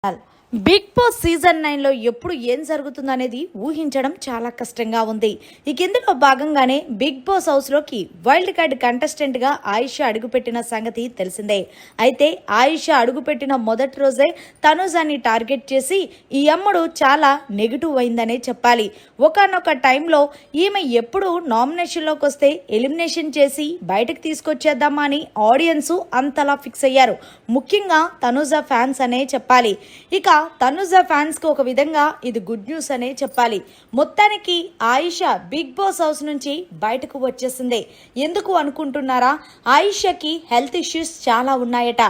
tal big boss season నైన్లో ఎప్పుడు ఏం జరుగుతుందనేది ఊహించడం చాలా కష్టంగా ఉంది. ఇక ఇందులో భాగంగానే బిగ్ బాస్ హౌస్లోకి వైల్డ్ కార్డ్ కంటెస్టెంట్గా ఆయుష అడుగుపెట్టిన సంగతి తెలిసిందే. అయితే ఆయుష అడుగుపెట్టిన మొదటి రోజే తనుజాన్ని టార్గెట్ చేసి ఈ అమ్మడు చాలా నెగిటివ్ అయిందనే చెప్పాలి. ఒకనొక టైంలో ఈమె ఎప్పుడు నామినేషన్లోకి వస్తే ఎలిమినేషన్ చేసి బయటకు తీసుకొచ్చేద్దామా అని ఆడియన్స్ అంతలా ఫిక్స్ అయ్యారు. ముఖ్యంగా తనుజ ఫ్యాన్స్ అనే చెప్పాలి. ఇక తనుజ ఫ్యాన్స్కు ఒక విధంగా ఇది గుడ్ న్యూస్ అనే చెప్పాలి. మొత్తానికి ఆయిష బిగ్ బాస్ హౌస్ నుంచి బయటకు వచ్చేసింది. ఎందుకు అనుకుంటున్నారా? ఆయిషకి హెల్త్ ఇష్యూస్ చాలా ఉన్నాయట.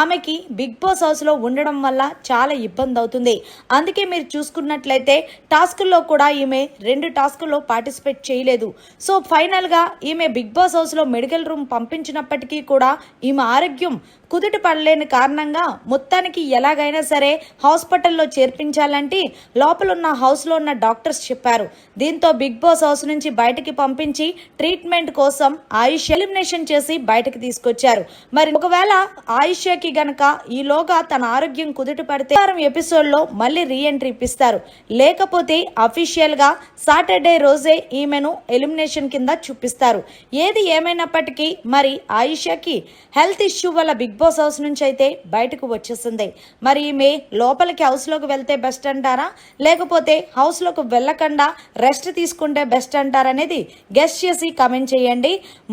ఆమెకి బిగ్ బాస్ హౌస్లో ఉండడం వల్ల చాలా ఇబ్బంది అవుతుంది. అందుకే మీరు చూసుకున్నట్లయితే టాస్కుల్లో కూడా ఈమె రెండు టాస్కుల్లో పార్టిసిపేట్ చేయలేదు. సో ఫైనల్గా ఈమె బిగ్ బాస్ హౌస్లో మెడికల్ రూమ్ పంపించినప్పటికీ కూడా ఈమె ఆరోగ్యం కుదుట పడలేని కారణంగా మొత్తానికి ఎలాగైనా సరే హాస్పిటల్లో చేర్పించాలంటే లోపల ఉన్న హౌస్లో ఉన్న డాక్టర్స్ చెప్పారు. దీంతో బిగ్ బాస్ హౌస్ నుంచి బయటకి పంపించి ట్రీట్మెంట్ కోసం ఆయుష్ ఎలిమినేషన్ చేసి బయటకు తీసుకొచ్చారు. మరి ఒకవేళ ఆయుష్యకి గనక ఈలోగా తన ఆరోగ్యం కుదుట పడితే వారం ఎపిసోడ్లో మళ్ళీ రీఎంట్రీ ఇప్పిస్తారు. లేకపోతే అఫీషియల్గా సాటర్డే రోజే ఈమెను ఎలిమినేషన్ కింద చూపిస్తారు. ఏది ఏమైనప్పటికీ మరి ఆయుష్యకి హెల్త్ ఇష్యూ వల్ల బిగ్ బాస్ హౌస్ నుంచి అయితే బయటకు వచ్చేసింది. మరి ఈమె లోపల లోపలికి హౌస్లోకి వెళ్తే బెస్ట్ అంటారా? లేకపోతే హౌస్లోకి వెళ్ళకుండా రెస్ట్ తీసుకుంటే బెస్ట్ అంటారా అనేది గెస్ట్ చేసి కమెంట్ చేయండి.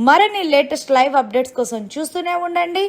మరిన్ని లేటెస్ట్ లైవ్ అప్డేట్స్ కోసం చూస్తూనే ఉండండి.